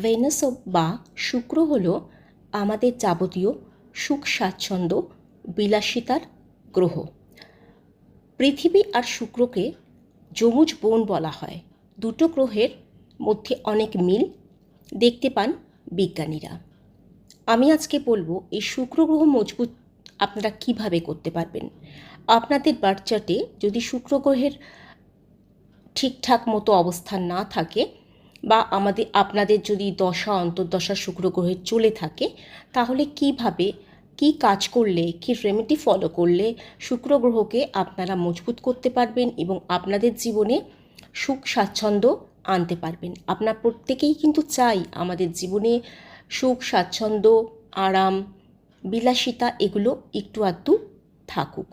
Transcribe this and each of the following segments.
Venous বা শুক্র হল আমাদের যাবতীয় সুখ স্বাচ্ছন্দ্য, বিলাসিতার গ্রহ। পৃথিবী আর শুক্রকে যমুজ বোন বলা হয়। দুটো গ্রহের মধ্যে অনেক মিল দেখতে পান বিজ্ঞানীরা। আমি আজকে বলব, এই শুক্র গ্রহ মজবুত আপনারা কীভাবে করতে পারবেন? আপনাদের বার্থ চার্টে যদি শুক্র গ্রহের ঠিকঠাক মতো অবস্থান না থাকে বা আমাদের আপনাদের যদি দশা, অন্তর্দশা শুক্র গ্রহে চলে থাকে, তাহলে কীভাবে, কি কাজ করলে, কি রেমেডি ফলো করলে শুক্র গ্রহকে আপনারা মজবুত করতে পারবেন এবং আপনাদের জীবনে সুখ স্বাচ্ছন্দ্য আনতে পারবেন? আপনার প্রত্যেকেই কিন্তু চাই আমাদের জীবনে সুখ, স্বাচ্ছন্দ্য, আরাম, বিলাসিতা এগুলো একটু আধটু থাকুক।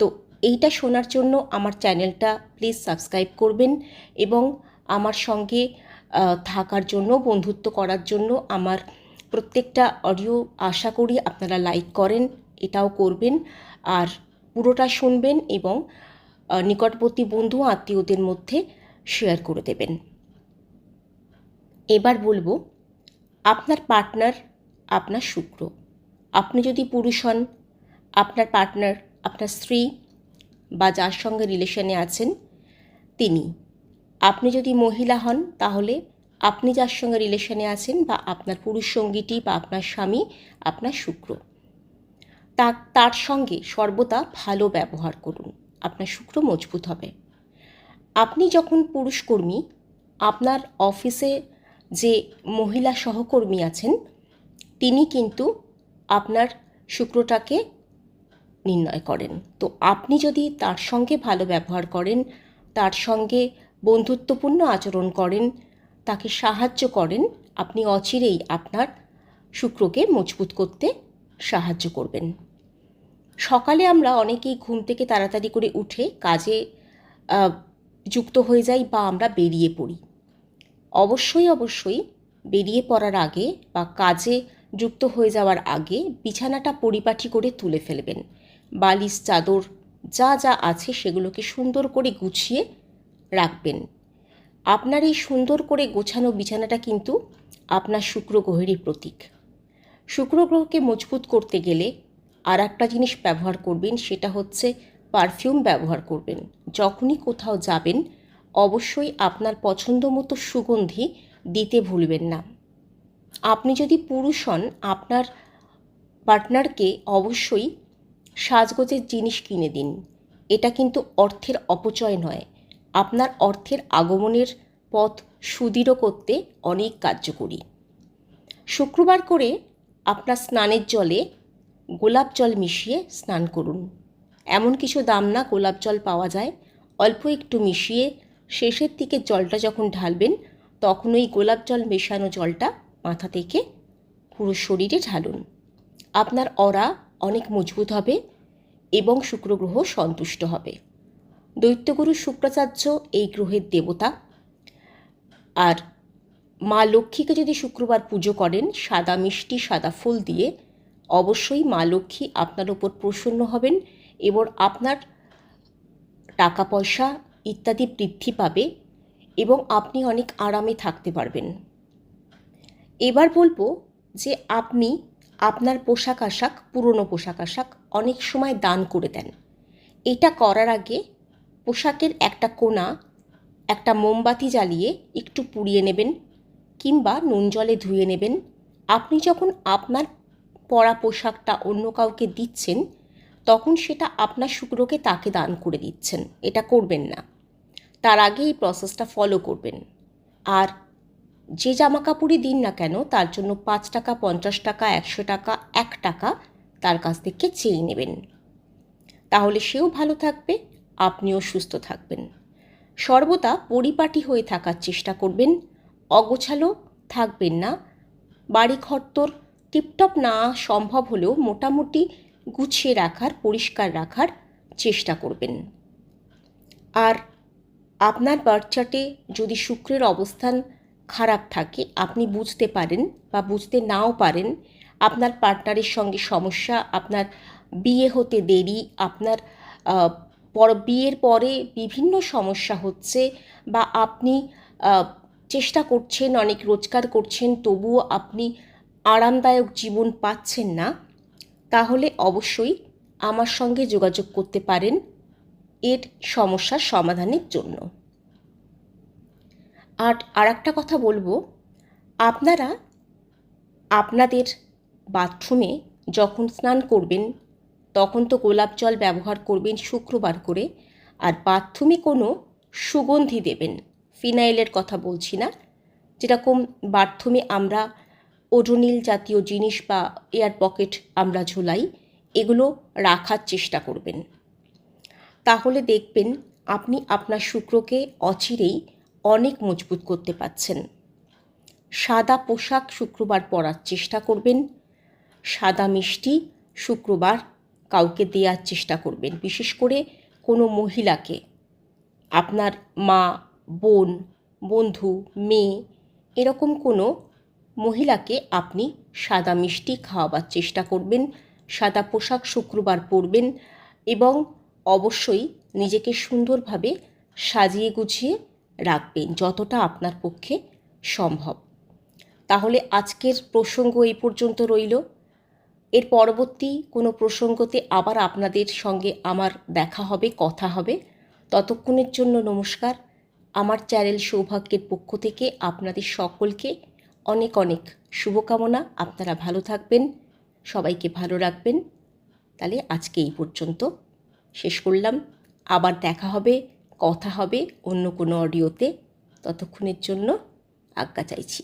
তো এইটা শোনার জন্য আমার চ্যানেলটা প্লিজ সাবস্ক্রাইব করবেন এবং আমার সঙ্গে থাকার জন্য, বন্ধুত্ব করার জন্য আমার প্রত্যেকটা অডিও আশা করি আপনারা লাইক করেন, এটাও করবেন। আর পুরোটা শুনবেন এবং নিকটবর্তী বন্ধু, আত্মীয়দের মধ্যে শেয়ার করে দেবেন। এবার বলব, আপনার পার্টনার আপনার শুক্র। আপনি যদি পুরুষ হন, আপনার পার্টনার আপনার স্ত্রী বা যার সঙ্গে রিলেশনে আছেন, তিনি। আপনি যদি মহিলা হন, তাহলে আপনি যার সঙ্গে রিলেশনে আছেন বা আপনার পুরুষ সঙ্গীটি বা আপনার স্বামী, আপনার শুক্র। তা, তার সঙ্গে সর্বদা ভালো ব্যবহার করুন। আপনার শুক্র মজবুত হবে। আপনি যখন পুরুষ কর্মী, আপনার অফিসে যে মহিলা সহকর্মী আছেন, তিনি কিন্তু আপনার শুক্রটাকে নির্ণয় করেন। তো আপনি যদি তার সঙ্গে ভালো ব্যবহার করেন, তার সঙ্গে বন্ধুত্বপূর্ণ আচরণ করেন, তাকে সাহায্য করেন, আপনি অচিরেই আপনার শুক্রকে মজবুত করতে সাহায্য করবেন। সকালে আমরা অনেকেই ঘুম থেকে তাড়াতাড়ি করে উঠে কাজে যুক্ত হয়ে যাই বা আমরা বেরিয়ে পড়ি। অবশ্যই অবশ্যই বেরিয়ে পড়ার আগে বা কাজে যুক্ত হয়ে যাওয়ার আগে বিছানাটা পরিপাটি করে তুলে ফেলবেন। বালিশ, চাদর, যা যা আছে সেগুলোকে সুন্দর করে গুছিয়ে রাখবেন। আপনার এই সুন্দর করে গোছানো বিছানাটা কিন্তু আপনার শুক্র গ্রহেরই প্রতীক। শুক্র গ্রহকে মজবুত করতে গেলে আর একটা জিনিস ব্যবহার করবেন, সেটা হচ্ছে পারফিউম ব্যবহার করবেন। যখনই কোথাও যাবেন, অবশ্যই আপনার পছন্দ মতো সুগন্ধি দিতে ভুলবেন না। আপনি যদি পুরুষ হন, আপনার পার্টনারকে অবশ্যই সাজগোজের জিনিস কিনে দিন। এটা কিন্তু অর্থের অপচয় নয়। আপনার অর্থের আগমনের পথ সুদৃঢ় করতে অনেক কার্যকরী। শুক্রবার করে আপনার স্নানের জলে গোলাপ জল মিশিয়ে স্নান করুন। এমন কিছু দাম না গোলাপ জল পাওয়া যায়। অল্প একটু মিশিয়ে শেষের দিকে জলটা যখন ঢালবেন, তখন ওই গোলাপ জল মেশানো জলটা মাথা থেকে পুরো শরীরে ঢালুন। আপনার অরা অনেক মজবুত হবে এবং শুক্র গ্রহ সন্তুষ্ট হবে। দৈত্যগুরু শুক্রাচার্য এই গ্রহের দেবতা। আর মা লক্ষ্মীকে যদি শুক্রবার পুজো করেন, সাদা মিষ্টি, সাদা ফুল দিয়ে, অবশ্যই মা লক্ষ্মী আপনার ওপর প্রসন্ন হবেন এবং আপনার টাকা পয়সা ইত্যাদি বৃদ্ধি পাবে এবং আপনি অনেক আরামে থাকতে পারবেন। এবার বলব যে আপনি আপনার পোশাক আশাক পুরনো পোশাক আশাক অনেক সময় দান করে দেন। এটা করার আগে পোশাকের একটা কোণা, একটা মোমবাতি জ্বালিয়ে একটু পুড়িয়ে নেবেন কিংবা নুন জলে ধুয়ে নেবেন। আপনি যখন আপনার পরা পোশাকটা অন্য কাউকে দিচ্ছেন, তখন সেটা আপনার শুক্রকে তাকে দান করে দিচ্ছেন। এটা করবেন না। তার আগে এই প্রসেসটা ফলো করবেন। আর যে জামা কাপড়ই দিন না কেন, তার জন্য পাঁচ টাকা, পঞ্চাশ টাকা, একশো টাকা, এক টাকা তার কাছ থেকে চেয়ে নেবেন। তাহলে সেও ভালো থাকবে। আপনিও সুস্থ থাকবেন। সর্বদা পরিপাটি হয়ে থাকার চেষ্টা করবেন। অগোছালো থাকবেন না। বাড়ি ঘরতোর টিপটপ না সম্ভব হলেও মোটামুটি গুছিয়ে রাখার, পরিষ্কার রাখার চেষ্টা করবেন। আর আপনার বার্থ চার্টে যদি শুক্রের অবস্থান খারাপ থাকে, আপনি বুঝতে পারেন বা বুঝতে নাও পারেন, আপনার পার্টনারের সঙ্গে সমস্যা, আপনার বিয়ে হতে দেরি, আপনার পর বিয়ের পরে বিভিন্ন সমস্যা হচ্ছে বা আপনি চেষ্টা করছেন, অনেক রোজগার করছেন, তবুও আপনি আরামদায়ক জীবন পাচ্ছেন না, তাহলে অবশ্যই আমার সঙ্গে যোগাযোগ করতে পারেন এর সমস্যার সমাধানের জন্য। আর আর একটা কথা বলব, আপনারা আপনাদের বাথরুমে যখন স্নান করবেন তখন তো গোলাপ জল ব্যবহার করবেন শুক্রবার করে। আর বাথরুমে কোনো সুগন্ধি দেবেন। ফিনাইলের কথা বলছি না। যেরকম বাথরুমে আমরা ওডোনিল জাতীয় জিনিস বা এয়ার পকেট আমরা ঝোলাই, এগুলো রাখার চেষ্টা করবেন। তাহলে দেখবেন আপনি আপনার শুক্রকে অচিরেই অনেক মজবুত করতে পারছেন। সাদা পোশাক শুক্রবার পরার চেষ্টা করবেন। সাদা মিষ্টি শুক্রবার কাউকে দেওয়ার চেষ্টা করবেন। বিশেষ করে কোনো মহিলাকে। আপনার মা, বোন, বন্ধু, মেয়ে, এরকম কোনো মহিলাকে আপনি সাদা মিষ্টি খাওয়াবার চেষ্টা করবেন, সাদা পোশাক শুক্রবার পরবেন এবং অবশ্যই নিজেকে সুন্দরভাবে সাজিয়ে গুছিয়ে রাখবেন যতটা আপনার পক্ষে সম্ভব। তাহলে আজকের প্রসঙ্গ এই পর্যন্ত রইল। এর পরবর্তী কোনো প্রসঙ্গতে আবার আপনাদের সঙ্গে আমার দেখা হবে, কথা হবে। ততক্ষণের জন্য নমস্কার। আমার চ্যানেল সৌভাগ্যের পক্ষ থেকে আপনাদের সকলকে অনেক অনেক শুভকামনা। আপনারা ভালো থাকবেন, সবাইকে ভালো রাখবেন। তাহলে আজকে এই পর্যন্ত শেষ করলাম। আবার দেখা হবে, কথা হবে অন্য কোনো অডিওতে। ততক্ষণের জন্য আজ্ঞা চাইছি।